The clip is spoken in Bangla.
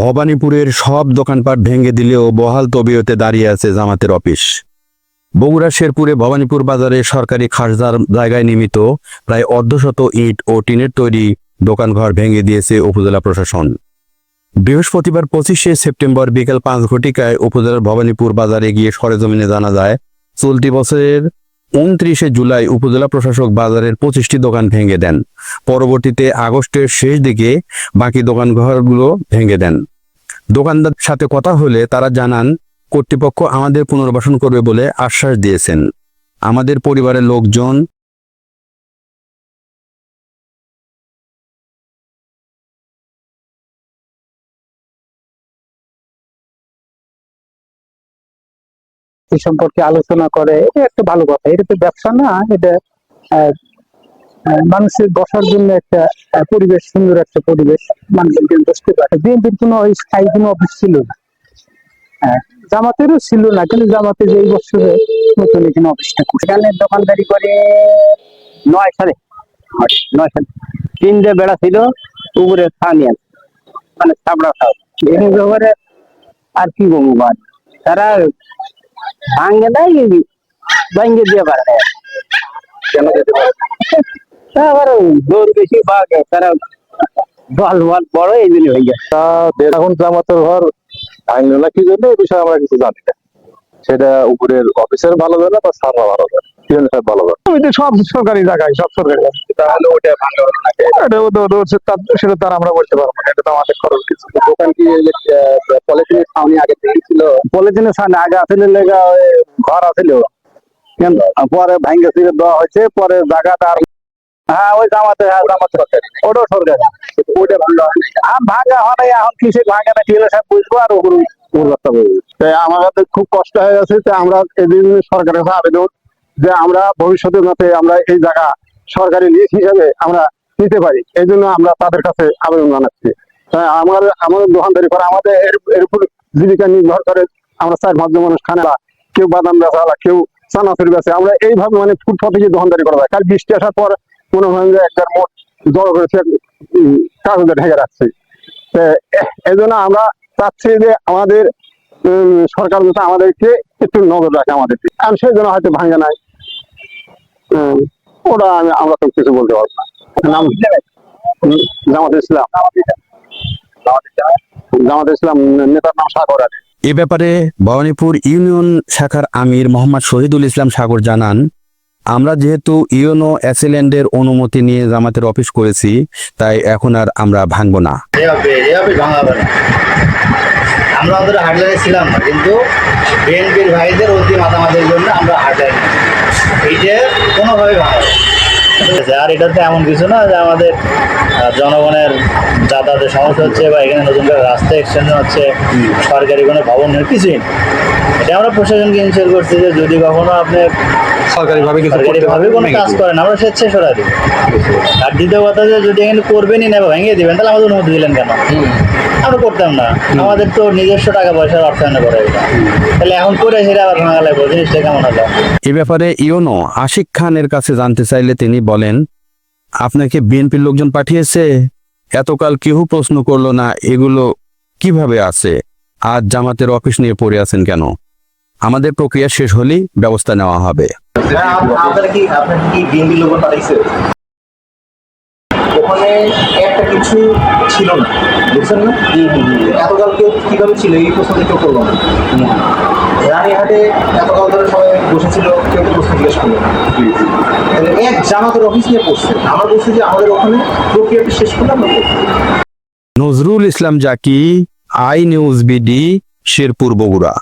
ভবানীপুরের সব দোকানপাট ভেঙে দিলেও বহাল তবিয়তে দাঁড়িয়ে আছে জামাতের অফিস। বগুড়া, শেরপুরে ভবানীপুর বাজারে সরকারি খাসদার জায়গায় নির্মিত প্রায় অর্ধশত ইট ও টিনের তৈরি দোকানঘর ভেঙে দিয়েছে উপজেলা প্রশাসন। বৃহস্পতিবার পঁচিশে সেপ্টেম্বর বিকেল পাঁচ ঘটিকায় উপজেলার ভবানীপুর বাজারে গিয়ে সরেজমিনে জানা যায়, চলতি বছরের উনত্রিশে জুলাই উপজেলা প্রশাসক বাজারের পঁচিশটি দোকান ভেঙে দেন। পরবর্তীতে আগস্টের শেষ দিকে বাকি দোকানঘরগুলো ভেঙে দেন। দোকানদার সাথে কথা হলে তারা জানান, কর্তৃপক্ষ আমাদের পুনর্বাসন করবে বলে আশ্বাস দিয়েছেন। আমাদের পরিবারের লোকজন এই সম্পর্কে আলোচনা করে এটা একটা ভালো কথা। এটা তো ব্যবসা না এটা মানুষের বসার জন্য একটা পরিবেশ সুন্দর একটা পরিবেশ মানুষজন যেন বসতে পারে। বিএনপির কোনো স্থায়ী কোনো অফিস ছিল না। হ্যাঁ, জামাতেরও ছিল না কিন্তু জামাতে যে এই বছরে নতুন এখানে অফিসটা করছে এখানে দোকানদারি করে নয় সালে নয় সালে। তিনটে বেড়া ছিল উপরে স্থানীয় মানে চাপড়া খাওয়া ব্যাপারে আর কি বলব তারা ভাঙ্গে இது জোর বেশি বাঘ, তারা বল জন্য হয়ে গেছে এখন জামাতের ঘর না, কি জন্য? এই বিষয়ে আমরা কিছু জানি না। সেটা উপরের অফিসার ভালো জানে বা সাররা ভালো জানে ভালো জানে? ওই সব সরকারি জায়গায় সব সরকারি তাহলে ওটা না এটা সেটা তার আমরা বলতে পারব না এটা তো আমাদের খরচ কিছু। দোকান কি পলিথিনের ছাউনি আগে থেকে ছিল? পলিথিনের সামনে আগে আসিল লেগা ঘর আসিল পরে ভাঙ্গে ফিরে দেওয়া হয়েছে পরে জায়গাটা আর হ্যাঁ ওই জামাতে হ্যাঁ জামাতে ওটাও সরকারি। ওটা ভাঙলো হয়। আর ভাঙ্গা হয় না এখন কিসে ভাঙ্গা না কি সব বুঝব আর ওগুলো উর্বরতা বলব। তাই আমাদের খুব কষ্ট হয়ে গেছে আমরা এদিন সরকারের কাছে আবেদন যে আমরা ভবিষ্যতের যাতে আমরা এই জায়গা সরকারি লিজ হিসেবে আমরা নিতে পারি। এই জন্য আমরা তাদের কাছে আবেদন জানাচ্ছি। আমার আমাদের দোকানদারি করে, আমাদের এর উপর জীবিকা নির্ভর করে আমরা চার পাঁচজন মানুষ খানা বা কেউ বাদাম বেচা কেউ চানাচুর বেচে, আমরা এইভাবে মানে ফুটপাতে গিয়ে দোকানদারি করা যায়। কাল বৃষ্টি আসার পর মনে হয় যে একবার মোট জড়ো করেছে কাগজে ঢেকে রাখছে। এই জন্য আমরা চাচ্ছি যে আমাদের সরকার আমাদেরকে একটু নজর রাখে আমাদের। দিকে। আর সেই জন্য হয়তো ভাঙে নাই। ওটা আমি আমরা তো কিছু বলতে পারব না। নাম জামাত ইসলাম। জামাত ইসলাম নেতার নাম সাগর আলী। এ ব্যাপারে ভবানীপুর ইউনিয়ন শাখার আমির মোহাম্মদ শহীদুল ইসলাম সাগর জানান আমরা যেহেতু ইউনো অ্যাসিল্যান্ডের অনুমতি নিয়ে জামাতের অফিস করেছি তাই এখন আর আমরা ভাঙবো না। আমরা ওদের ছিলাম না কিন্তু বিএনপির ভাইদের অতি মাতামাতির জন্য আমরা হাটলাইনে এইটা হবে না। ঠিক আর এটাতে এমন কিছু না যে আমাদের জনগণের যাতায়াতের সমস্যা হচ্ছে বা এখানে নতুন করে রাস্তা এক্সটেনশন হচ্ছে সরকারি কোনো ভবন নেই কিছুই এটা আমরা প্রশাসনকে ইনশিওর করছি যে যদি কখনো আপনি সরকারিভাবে সরকারিভাবে কোনো কাজ করেন আমরা স্বেচ্ছায় সরাই দিই আর দ্বিতীয় কথা যে যদি এখানে করবেনই না বা ভেঙে দিবেন তাহলে আমাদের অনুমতি দিলেন কেন? আমরা করতাম না। আমাদের তো নিজস্ব টাকা পয়সার অর্থায়ন করে তাহলে এখন করে সেটা আবার ভাঙা লাগবে জিনিসটা কেমন হলো? এ ব্যাপারে ইউনো আশিক খানের কাছে জানতে চাইলে তিনি বলেন আপনাকে বিএনপির লোকজন পাঠিয়েছে? এতকাল কেউ প্রশ্ন করল না এগুলো কীভাবে আছে? আজ জামাতের অফিস নিয়ে পড়ে আছেন কেন? আমাদের প্রক্রিয়া শেষ হলেই ব্যবস্থা নেওয়া হবে। ওখানে একটা কিছু ছিল না বুঝছেন না? এতকাল কেউ কীভাবে ছিল এই প্রশ্ন কেউ করল না। রানীহাটে এতকাল ধরে সবাই বসেছিল কেউ তো প্রশ্ন জিজ্ঞেস করল না। তাহলে এক জামাতের অফিস নিয়ে পড়ছে আমরা বলছি যে আমাদের ওখানে প্রক্রিয়াটা শেষ করলে আমরা করব। Nazrul Islam Zaki I news BD Sherpur Bogura.